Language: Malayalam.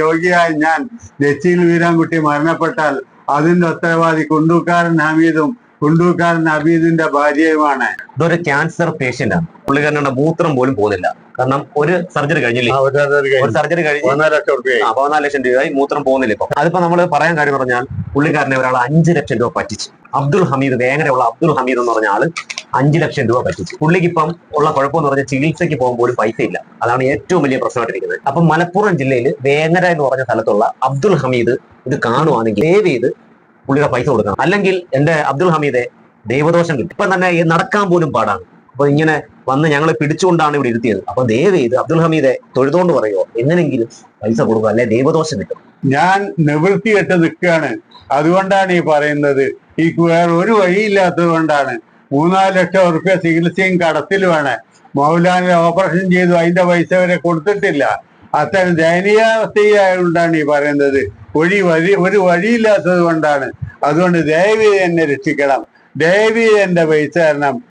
രോഗിയായ ഞാൻ ദച്ചിയിൽ വീരാൻകുട്ടി മരണപ്പെട്ടാൽ അതിന്റെ ഉത്തരവാദി കുണ്ടൂക്കാരൻ ഹമീദും കുണ്ടൂക്കാരൻ ഹമീദിന്റെ ഭാര്യയുമാണ്. ഇതൊരു ക്യാൻസർ പേഷ്യന്റ് ആണ്. പുള്ളിക്കാരനുടെ മൂത്രം പോലും പോകുന്നില്ല. കാരണം ഒരു സർജറി കഴിഞ്ഞില്ല? ഒരു സർജറി കഴിഞ്ഞ്. പതിനാല് ലക്ഷം രൂപയായി മൂത്രം പോകുന്നില്ല ഇപ്പൊ. അതിപ്പോ നമ്മൾ പറയാൻ കാര്യം പറഞ്ഞാൽ പുള്ളിക്കാരനെ ഒരാൾ അഞ്ച് ലക്ഷം രൂപ പറ്റിച്ചു. അബ്ദുൾ ഹമീദ് വേങ്ങരയുള്ള അബ്ദുൾ ഹമീദ് എന്ന് പറഞ്ഞ ആൾ അഞ്ച് ലക്ഷം രൂപ പറ്റിച്ചു പുള്ളിക്ക് ഇപ്പം ഉള്ള കുഴപ്പമെന്ന് പറഞ്ഞ ചികിത്സയ്ക്ക് പോകുമ്പോൾ പൈസ ഇല്ല അതാണ് ഏറ്റവും വലിയ പ്രശ്നമായിട്ടിരിക്കുന്നത്. അപ്പൊ മലപ്പുറം ജില്ലയിൽ വേങ്ങര എന്ന് പറഞ്ഞ സ്ഥലത്തുള്ള അബ്ദുൾ ഹമീദ് ഇത് കാണുവാണെങ്കിൽ ദയവ് ചെയ്ത് പുള്ളിയുടെ പൈസ കൊടുക്കണം. അല്ലെങ്കിൽ എന്റെ അബ്ദുൾ ഹമീദെ ദൈവദോഷം കിട്ടും. ഇപ്പൊ തന്നെ നടക്കാൻ പോലും പാടാണ്. അപ്പൊ ഇങ്ങനെ വന്ന് ഞങ്ങളെ പിടിച്ചുകൊണ്ടാണ് ഇവിടെ ഇരുത്തിയത്. അപ്പൊ ദയവ് ചെയ്ത് അബ്ദുൾ ഹമീദെ തൊഴുതുകൊണ്ട് പറയുമോ എങ്ങനെങ്കിലും പൈസ കൊടുക്കുക അല്ലെ ദൈവദോഷം കിട്ടും. ഞാൻ നിവൃത്തികെട്ട് നിൽക്കുകയാണ്. അതുകൊണ്ടാണ് ഈ പറയുന്നത്. ഈ വേറെ ഒരു വഴിയില്ലാത്തത് കൊണ്ടാണ്. മൂന്നാൽ ലക്ഷം ഉറുപ്പ്യ ചികിത്സയും കടത്തിലുമാണ്. മൗലാനെ ഓപ്പറേഷൻ ചെയ്തു അതിന്റെ പൈസ വരെ കൊടുത്തിട്ടില്ല. അത്തരം ദയനീയാവസ്ഥയായതുകൊണ്ടാണ് ഈ പറയുന്നത്. വഴി വഴി ഒരു വഴിയില്ലാത്തത് കൊണ്ടാണ്. അതുകൊണ്ട് ദയവീ എന്നെ രക്ഷിക്കണം. ദയവീ എന്റെ പൈസ തരണം.